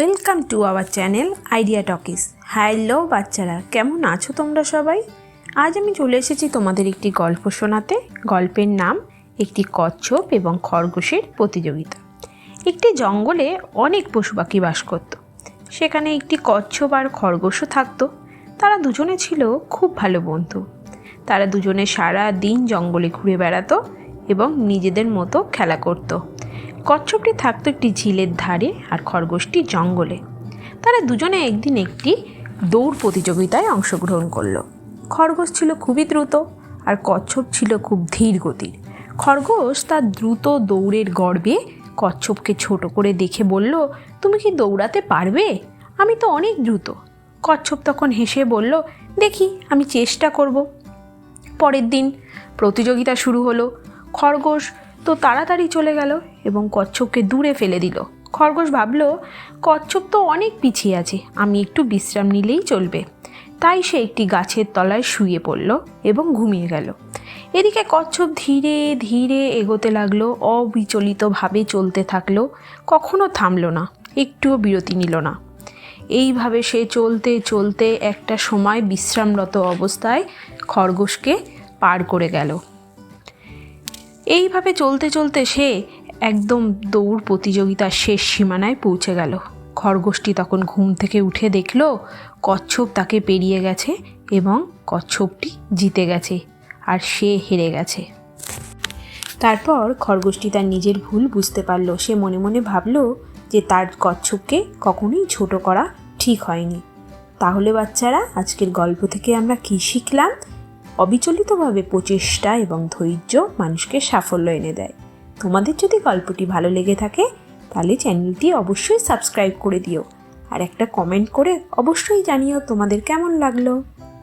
Welcome to our channel idea talkies hello বাচ্চারা। কেমন আছো তোমরা সবাই? আজ আমি চলে এসেছি তোমাদের একটি গল্প শোনাতে। গল্পের নাম, একটি কচ্ছপ এবং খরগোশের প্রতিযোগিতা। একটি জঙ্গলে অনেক পশু পাখি বাস করত। সেখানে একটি কচ্ছপ আর খরগোশও থাকতো। তারা দুজনে ছিল খুব ভালো বন্ধু। তারা দুজনে সারা দিন জঙ্গলে ঘুরে বেড়াতো এবং নিজেদের মতো খেলা করতো। কচ্ছপটি থাকতো একটি ঝিলের ধারে আর খরগোশটি জঙ্গলে। তারা দুজনে একদিন একটি দৌড় প্রতিযোগিতায় অংশগ্রহণ করল। খরগোশ ছিল খুবই দ্রুত আর কচ্ছপ ছিল খুব ধীর গতির। খরগোশ তার দ্রুত দৌড়ের গর্বে কচ্ছপকে ছোট করে দেখে বলল, তুমি কি দৌড়াতে পারবে? আমি তো অনেক দ্রুত। কচ্ছপ তখন হেসে বলল, দেখি, আমি চেষ্টা করব। পরের দিন প্রতিযোগিতা শুরু হলো। খরগোশ তো তাড়াতাড়ি চলে গেল এবং কচ্ছপকে দূরে ফেলে দিল। খরগোশ ভাবল, কচ্ছপ তো অনেক পিছিয়ে আছে, আমি একটু বিশ্রাম নিলেই চলবে। তাই সে একটি গাছের তলায় শুয়ে পড়ল এবং ঘুমিয়ে গেল। এদিকে কচ্ছপ ধীরে ধীরে এগোতে লাগল, অবিচলিতভাবে চলতে থাকল, কখনো থামলো না, একটুও বিরতি নিল না। এইভাবে সে চলতে চলতে একটা সময় বিশ্রামরত অবস্থায় খরগোশকে পার করে গেল। এইভাবে চলতে চলতে সে একদম দৌড় প্রতিযোগিতার শেষ সীমানায় পৌঁছে গেল। খরগোশটি তখন ঘুম থেকে উঠে দেখল কচ্ছপ তাকে পেরিয়ে গেছে এবং কচ্ছপটি জিতে গেছে আর সে হেরে গেছে। তারপর খরগোশটি তার নিজের ভুল বুঝতে পারল। সে মনে মনে ভাবলো যে তার কচ্ছপকে কখনোই ছোট করা ঠিক হয়নি। তাহলে বাচ্চারা, আজকের গল্প থেকে আমরা কী শিখলাম? অবিচলিতভাবে প্রচেষ্টা এবং ধৈর্য মানুষকে সাফল্য এনে দেয়। তোমাদের যদি গল্পটি ভালো লেগে থাকে, তাহলে চ্যানেলটি অবশ্যই সাবস্ক্রাইব করে দিও। আর একটা কমেন্ট করে অবশ্যই জানিও তোমাদের কেমন লাগল।